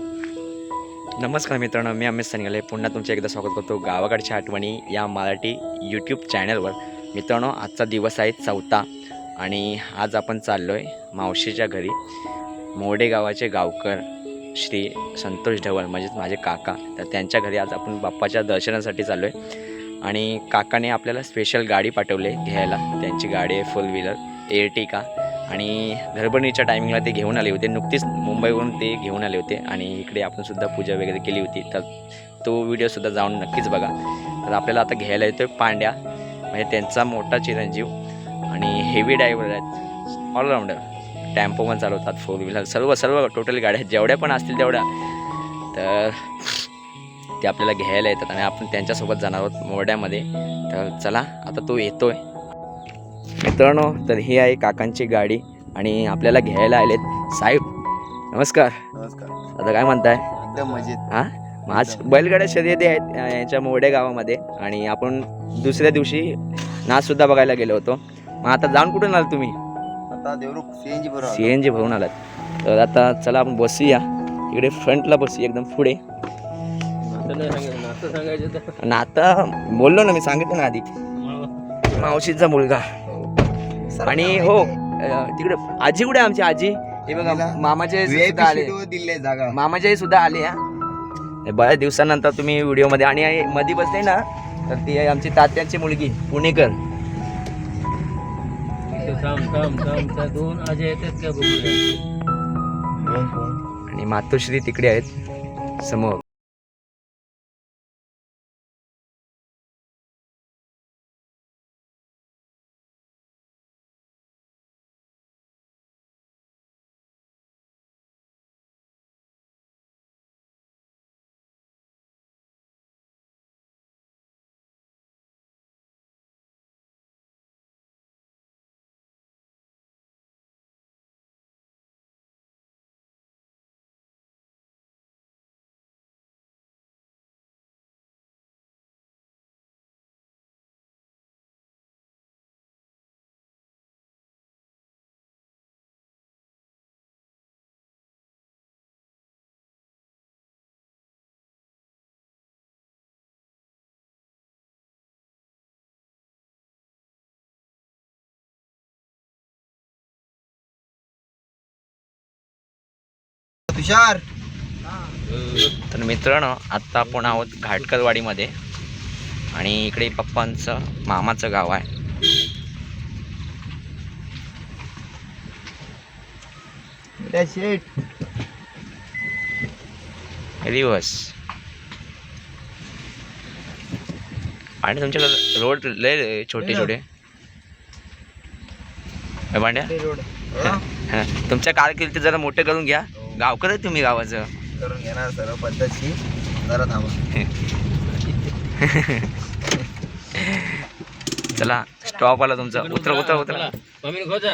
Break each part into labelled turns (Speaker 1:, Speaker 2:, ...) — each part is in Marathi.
Speaker 1: नमस्कार मित्रांनो मी अमित सनगले. पुन्हा तुमचे एकदा स्वागत करतो गावाकडच्या आठवणी या मराठी यूट्यूब चॅनलवर मित्रांनो आजचा दिवस आहे चौथा आणि आज आपण चाललो आहे मावशीच्या घरी. मोडे गावाचे गावकर श्री संतोष ढवळ म्हणजेच माझे काका. तर त्यांच्या घरी आज आपण बाप्पाच्या दर्शनासाठी चाललो आहे आणि काकाने आपल्याला स्पेशल गाडी पाठवली घ्यायला. त्यांची गाडी आहे फोर व्हीलर एअरटिका आणि घरभरणीच्या टायमिंगला ते घेऊन आले होते. नुकतीच मुंबईवरून ते घेऊन आले होते आणि इकडे आपण सुद्धा पूजा वगैरे केली होती. तर तो व्हिडिओसुद्धा जाऊन नक्कीच बघा. तर आपल्याला आता घ्यायला येतो आहे पांड्या. म्हणजे त्यांचा मोठा चिरंजीव आणि हेवी ड्रायव्हर आहेत. ऑलराऊंडर टॅम्पो पण चालवतात फोर व्हीलर सर्व सर्व टोटल गाड्या जेवढ्या पण असतील तेवढ्या. तर ते आपल्याला घ्यायला येतात आणि आपण त्यांच्यासोबत जाणार आहोत मोरड्यामध्ये. तर चला आता तो येतो आहे मित्रांनो तर ही आहे काकांची गाडी आणि आपल्याला घ्यायला आलेत साहेब. नमस्कार.
Speaker 2: नमस्कार.
Speaker 1: आता काय म्हणताय?
Speaker 2: एकदम मजेत.
Speaker 1: हां? आज बैलगाड्या शर्यती आहेत यांच्या मोड्या गावामध्ये आणि आपण दुसऱ्या दिवशी नाचसुद्धा बघायला गेलो होतो. मग आता जाऊन कुठून आलात तुम्ही?
Speaker 2: आता देवरुख सीएनजी बरोबर
Speaker 1: सी एन जी भरून आलात. तर आता चला आपण बसूया. इकडे फ्रंटला बसूया एकदम पुढे. आता बोललो ना मी सांगितलं ना आधी. मावशीचा मुलगा. आणि हो तिकडे आजी कुठे आमची? आजी? हे बघा मामाचे सुद्धा आले.
Speaker 2: दिले जागा.
Speaker 1: मामाच्याही सुद्धा आले हा. बऱ्याच दिवसानंतर तुम्ही व्हिडिओमध्ये आणि मधी बसते ना तर ती आहे आमची तात्यांची मुलगी पुणेकर. आणि मातोश्री तिकडे आहेत समोर.
Speaker 2: तुषार.
Speaker 1: तर मित्रांनो आत्ता आपण आहोत घाटकरवाडीमध्ये आणि इकडे पप्पांचं मामाचं गाव आहे. दिवस. आणि तुमच्याकडे रोड लय छोटे छोटे. पांड्या.
Speaker 2: रोड.
Speaker 1: तुमच्या कारकिर्दी जरा मोठे करून घ्या. गावकर आहे तुम्ही गावाचं?
Speaker 2: करून घेणार सर्व पद्धतशी जरा थांबा.
Speaker 1: चला स्टॉप आला तुमचा. उतरा उतरा उतरा.
Speaker 3: आम्ही खोजा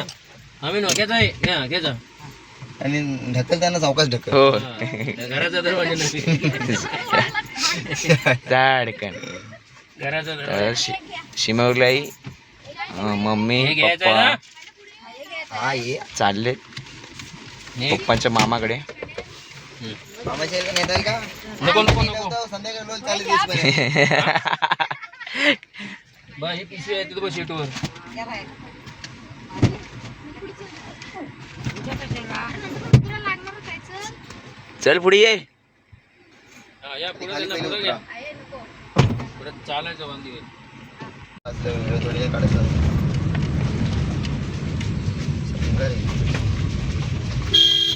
Speaker 3: आम्ही आहे घ्यायचा
Speaker 2: आणि ढकल त्यांना चौकाच ढकल.
Speaker 1: हो.
Speaker 3: त्या घराचा दरवाजा नाही.
Speaker 1: धडकन
Speaker 3: घराचा
Speaker 1: शिमवलाई मम्मी
Speaker 3: हे
Speaker 1: पप्पा चालले पप्पांच्या मामाकडे.
Speaker 3: नको नको नको.
Speaker 2: लोक चालू दिवसपर्यंत.
Speaker 3: बा पिशवी आहे तिथं बस सीटवर
Speaker 1: चल पुढे ये.
Speaker 3: हा, या पुढे घ्या. चालायचं बांधी
Speaker 2: असलं व्हिडिओ थोडी काढायचं.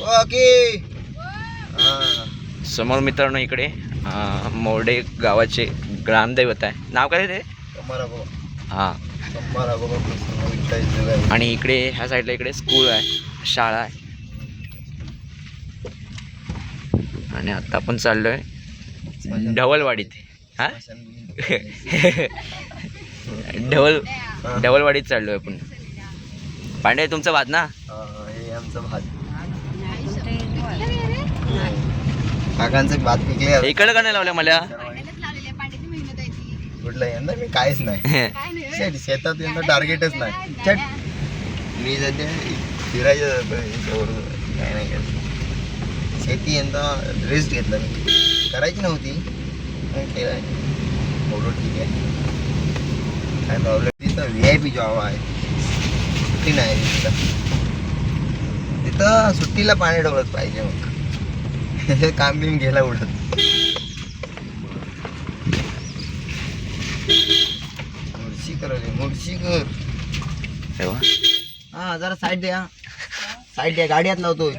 Speaker 2: ओके. हा.
Speaker 1: समोर मित्रांनो इकडे मोर्डे गावाचे ग्रामदैवत आहे. नाव काय ते? हां. आणि इकडे ह्या साईडला इकडे स्कूल आहे शाळा आहे. आणि आता आपण चाललोय ढवलवाडीत. हा? ढवल ढवलवाडीत चाललोय आपण. पांडे तुमचं भात ना?
Speaker 2: आमचं भात. काकांचं भात पिकले
Speaker 1: इकडं का नाही लावलं मला
Speaker 2: कुठलं यंदा मी काहीच नाही. शेत शेतात यंदा टार्गेटच नाही. छट. मी सध्या फिरायचं जातं याच्यावर काय नाही करत. शेती यंदा रेस्ट घेतला मी. करायची नव्हती पण केलं बोललो ठीक आहे. काय प्रॉब्लेम तिथं व्ही आय पी जॉब आहे. सुट्टी नाही तिथं. तिथं सुट्टीला पाणी डोळत पाहिजे मग. हे काम बिम घ्यायला उडत मुडशी कर मुडशी कर.
Speaker 1: तेव्हा
Speaker 2: हा जरा साईड द्या. साईड द्या गाडी हात लावतोय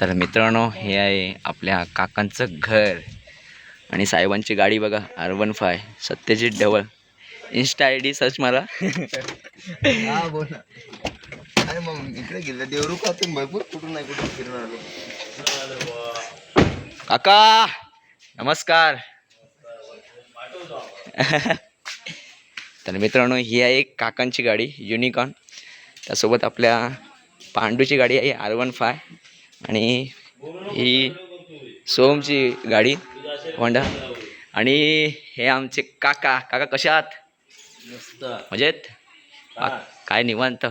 Speaker 1: तर मित्रांनो हे आहे आपल्या काकांचं घर. आणि साहेबांची गाडी बघा R one five Satyajit double Insta I D search मारा.
Speaker 2: हा बोल ना. अरे मग इकडे गेलं. भरपूर कुठून नाही कुठून फिरून आलो
Speaker 1: काका नमस्कार. तर मित्रांनो ही आहे एक काकांची गाडी युनिकॉन त्यासोबत आपल्या पांडूची गाडी आहे आर वन फाय आणि ही सोमची गाडी होंडा. आणि हे आमचे काका. काका कशा आहात? मजेत आ- काय? निवांत.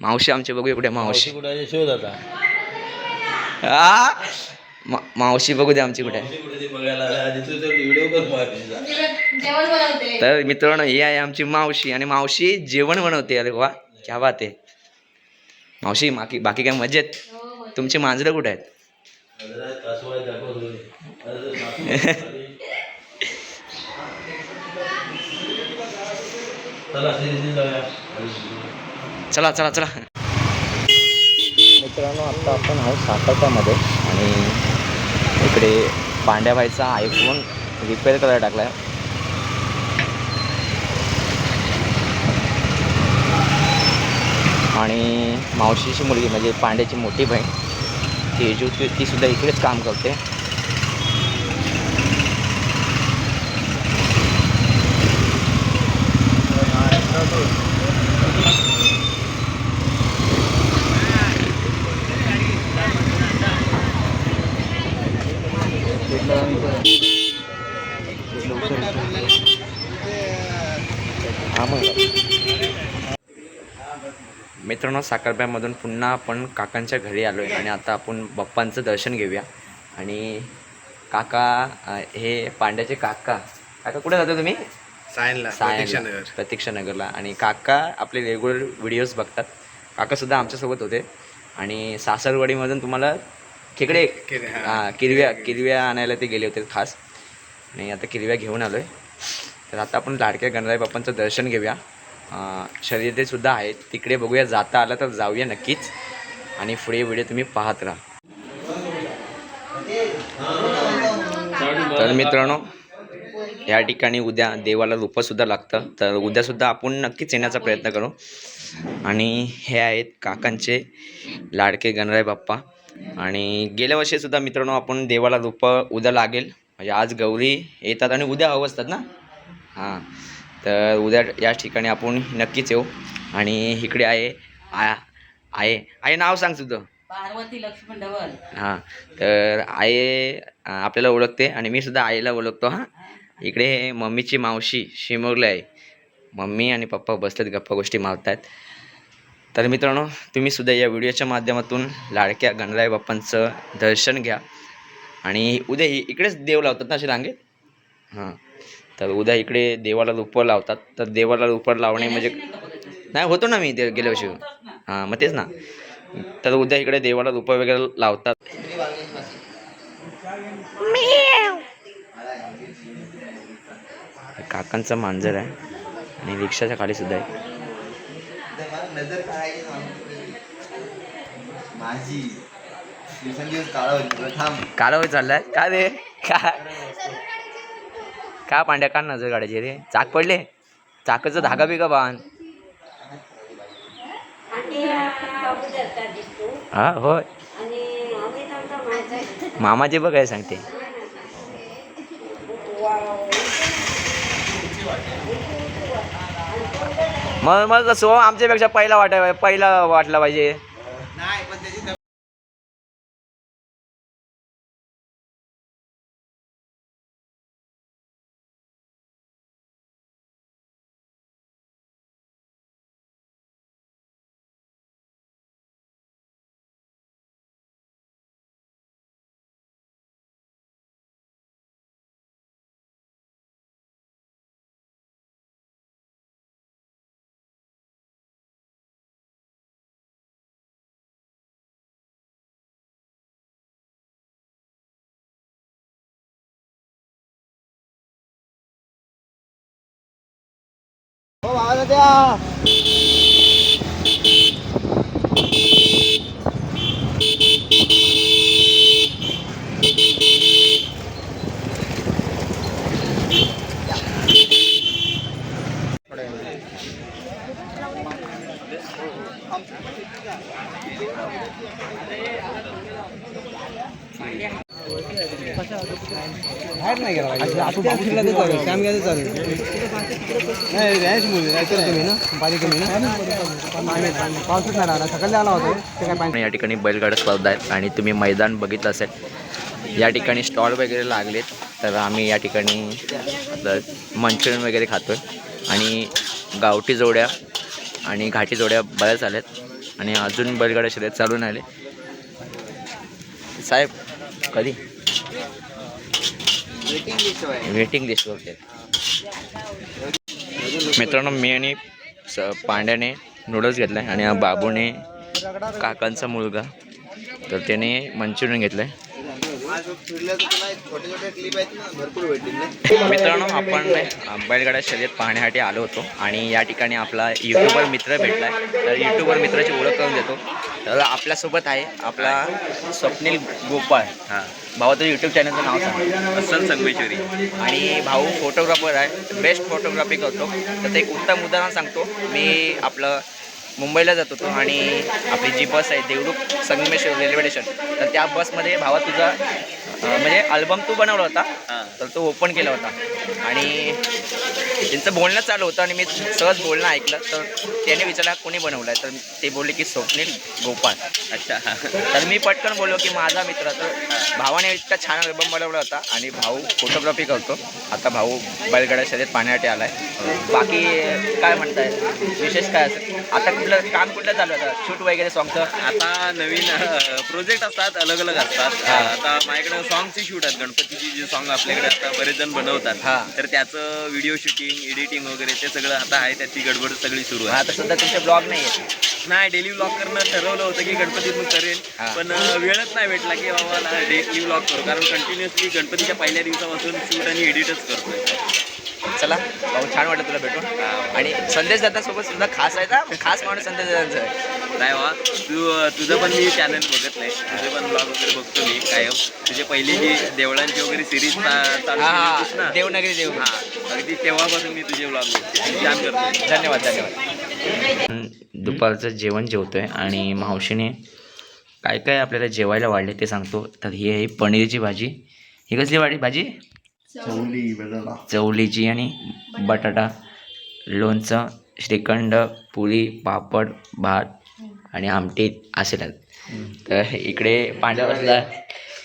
Speaker 1: मावशी आमचे बघूया कुठे मावशी
Speaker 3: शोध आता.
Speaker 1: मावशी बघू द्या आमची कुठे.
Speaker 3: तर व्हिडिओ कर माझ्या
Speaker 4: जेवण बनवते.
Speaker 1: तर मित्रांनो ही आहे आमची मावशी. आणि मावशी जेवण बनवते. अरे वा क्या बात आहे. मावशी बाकी बाकी काय मजेत? तुमची मांजरं कुठे आहेत?
Speaker 3: चला
Speaker 1: चला चला चला मित्रांनो आता आपण आहोत सातारच्यामध्ये आणि इकडे पांड्याबाईचा आयफोन रिपेअर करायला टाकला आहे आणि मावशीची मुलगी म्हणजे पांड्याची मोठी बहीण ती ती सुद्धा इकडेच काम करते. मित्रांनो साखरप्यामधून पुन्हा आपण काकांच्या घरी आलो आहे आणि आता आपण बाप्पांचं दर्शन घेऊया. आणि काका हे पांड्याचे काका. काका कुठे जातो तुम्ही?
Speaker 2: सायनला
Speaker 1: सायनला, प्रतीक्षानगरला. आणि काका आपले रेग्युलर व्हिडिओज बघतात. काकासुद्धा आमच्यासोबत होते. आणि सासरवाडीमधून तुम्हाला खेकडे हां किरव्या किरव्या आणायला ते गेले होते खास. आणि आता किरव्या घेऊन आलो आहे तर आता आपण लाडक्या गणराई बाप्पांचं दर्शन घेऊया. शर्यतीसुद्धा आहेत. तिकडे बघूया जाता आलं तर जाऊया नक्कीच. आणि पुढे व्हिडिओ तुम्ही पाहत राहा. तर मित्रांनो या ठिकाणी उद्या देवाला रूपंसुद्धा लागतं. तर उद्यासुद्धा आपण नक्कीच येण्याचा प्रयत्न करू. आणि हे आहेत काकांचे लाडके गणराय बाप्पा. आणि गेल्या वर्षीसुद्धा मित्रांनो आपण देवाला रूपं उद्या लागेल. म्हणजे आज गौरी येतात आणि उद्या हवं असतात ना? हां. तर उद्या या ठिकाणी आपण नक्कीच येऊ. आणि इकडे आहे आ आहे. आहे नाव सांग तुझं
Speaker 4: पार्वती लक्ष्मण डबल
Speaker 1: हां तर आई आपल्याला ओळखते आणि मी सुद्धा आईला ओळखतो हां. इकडे मम्मीची मावशी शिमोरला आहे. मम्मी आणि पप्पा बसलेत गप्पा गोष्टी मारतायत. तर मित्रांनो तुम्ही सुद्धा या व्हिडिओच्या माध्यमातून लाडक्या गणराय बाप्पांचं दर्शन घ्या. आणि उद्या इकडेच देव लावतात ना असे रांगेत हां. तर उद्या इकडे देवाला रूपं लावतात. तर देवाला रूपं लावणे म्हणजे नाही होतो ना मी ते गेल्या वर्षी. हां मग तेच ना. तर उद्या इकडे देवाला रूपं वगैरे लावतात. काकांचं मांजर आहे आणि रिक्षाच्या खाली सुद्धा आहे.
Speaker 2: काळा होईल थांब.
Speaker 1: काला होय चाललाय. का रे? का? का पांड्या का नजर काढायची रे. चाक पडले? चाकाचा धागा बिगा बांध हा होय. मामाचे बघ काय सांगते. मग मग सो आमच्यापेक्षा पहिला वाटाय पहिला वाटला पाहिजे.
Speaker 2: द्या बाहेर नाही गेला पाहिजे. काम घ्यायचं चालू नाही रॅश मुली रायचं तुम्ही ना? पाणी कमी ना? पावसाच नाही राहिला सकाळी आला होता. ते काय
Speaker 1: आणि या ठिकाणी बैलगाडा स्पर्धा आहेत आणि तुम्ही मैदान बघितलं असेल. या ठिकाणी स्टॉल वगैरे लागलेत. तर आम्ही या ठिकाणी मंचुरियन वगैरे खातो आणि गावठी जोड्या आणि घाटी जोड्या बऱ्याच आल्यात. आणि अजून बैलगाड्या शर्यत चालून आले साहेब कधी?
Speaker 2: वेटिंग लिस्ट आहे.
Speaker 1: मित्रांनो मी आणि स पांड्याने नूडल्स घेतला आहे आणि बाबूने काकांचा मुलगा. तर त्याने मंचुरियन घेतलं आहे मित्रांनो आपण अ, बैलगाडा शर्यत पाहण्यासाठी आलो होतो आणि या ठिकाणी आपला यूट्यूबर मित्र भेटला आहे तर यूट्यूबर मित्राची ओळख करून देतो. तर आपल्यासोबत आहे आपला स्वप्नील गोपाळ. हां. भाऊ तर यूट्यूब चॅनलचं नाव सांग. असल संगमेश्वरी. आणि भाऊ फोटोग्राफर आहे. बेस्ट फोटोग्राफी करतो. तर ते एक उत्तम उदाहरण सांगतो. मी आपलं मुंबईला जात होतो आणि आपली जी बस आहे देवडूक संगमेश्वर रेल्वे स्टेशन तर त्या बसमध्ये भावा तुझा म्हणजे अल्बम तू बनवला होता तर तो ओपन केला होता. आणि त्यांचं बोलणं चालू होतं आणि मी सहज बोलणं ऐकलं तर त्याने विचारला कोणी बनवलं आहे तर ते बोलले की स्वप्नील गोपाळ अच्छा. तर मी पटकन बोललो की माझा मित्र तर भावाने इतका छान अल्बम बनवला होता आणि भाऊ फोटोग्राफी करतो. आता भाऊ बैलगाड्या शर्यत पाहण्यासाठी आलाय. बाकी काय म्हणताय? विशेष काय असेल? आता कुठलं काम कुठलं चालू आहे? आता शूट वगैरे सॉंगचं
Speaker 5: आता नवीन प्रोजेक्ट असतात अलग अलग असतात. आता माझ्याकडे सॉंगचे शूट आहेत. गणपतीची जे सॉंग आपल्याकडे आता बरेच जण बनवतात
Speaker 1: हा.
Speaker 5: तर त्याचं व्हिडिओ शूटिंग एडिटिंग वगैरे ते सगळं आता आहे त्याची गडबड सगळी सुरू आहे.
Speaker 1: आता सध्या तुमचे ब्लॉग नाही
Speaker 5: नाही डेली व्लॉग करणं ठरवलं होतं की गणपतीतून करेन
Speaker 1: हा.
Speaker 5: पण वेळच नाही भेटला की बाबा डेली व्लॉग करू. कारण कंटिन्युअसली गणपतीच्या पहिल्या दिवसापासून शूट आणि एडिटच करतोय.
Speaker 1: चला भाऊ छान वाटलं तुला भेटून. आणि संदेश दादासोबत सुद्धा खास आहे ना खास माणूस संदेश दादांचं आहे.
Speaker 5: नाही वा तू तुझं पण मी चॅनल बघत नाही. तुझे पण ब्लॉग वगैरे बघतो मी कायम. तुझे पहिली जी देवळांची वगैरे सिरीज ना?
Speaker 1: देवनगरी देव.
Speaker 5: हा अगदी तेव्हापासून मी तुझे ब्लॉग छान करतो
Speaker 1: धन्यवाद धन्यवाद. दुपारचं जेवण जेवतोय आणि मावशीने काय काय आपल्याला जेवायला वाढले ते सांगतो. तर ही आहे पनीरची भाजी. ही कसली वाढी भाजी? चवलीची आणि बटाटा लोणचं श्रीखंड पुरी पापड भात आणि आमटी असे लागत तर इकडे पांढरा बसला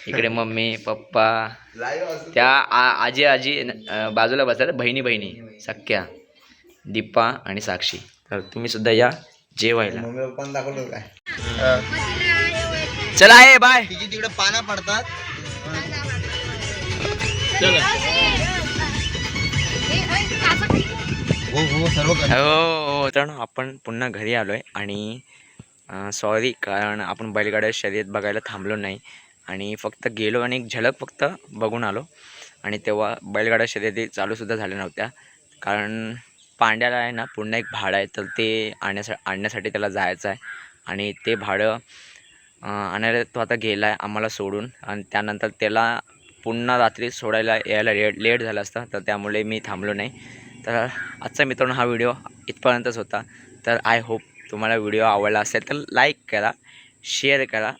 Speaker 1: इकडे मम्मी पप्पा त्या आ आजी आजी बाजूला बसतात. बहिणी बहिणी सख्या दीपा आणि साक्षी. तर तुम्ही सुद्धा या जेवायला. चला आहे बाय.
Speaker 2: तिकडे पानं पडतात. हो हो
Speaker 1: हो मित्रांनो आपण पुन्हा घरी आलो आहे आणि सॉरी कारण आपण बैलगाड्या शर्यत बघायला थांबलो नाही आणि फक्त गेलो आणि एक झलक फक्त बघून आलो. आणि तेव्हा बैलगाड्या शर्यती चालूसुद्धा झाल्या नव्हत्या. कारण पांड्याला आहे ना पुन्हा एक भाडं आहे तर ते आणण्यासा आणण्यासाठी त्याला जायचं आहे. आणि ते भाडं आणायला तो आता गेला आहे आम्हाला सोडून. आणि त्यानंतर त्याला पुन्हा रात्री सोडायला यायला लेट लेट झालं असतं तर त्यामुळे मी थांबलो नाही. तर आजचा मित्रांनो हा व्हिडिओ इथपर्यंतच होता. तर आय होप तुम्हाला व्हिडिओ आवडला असेल तर लाईक करा शेअर करा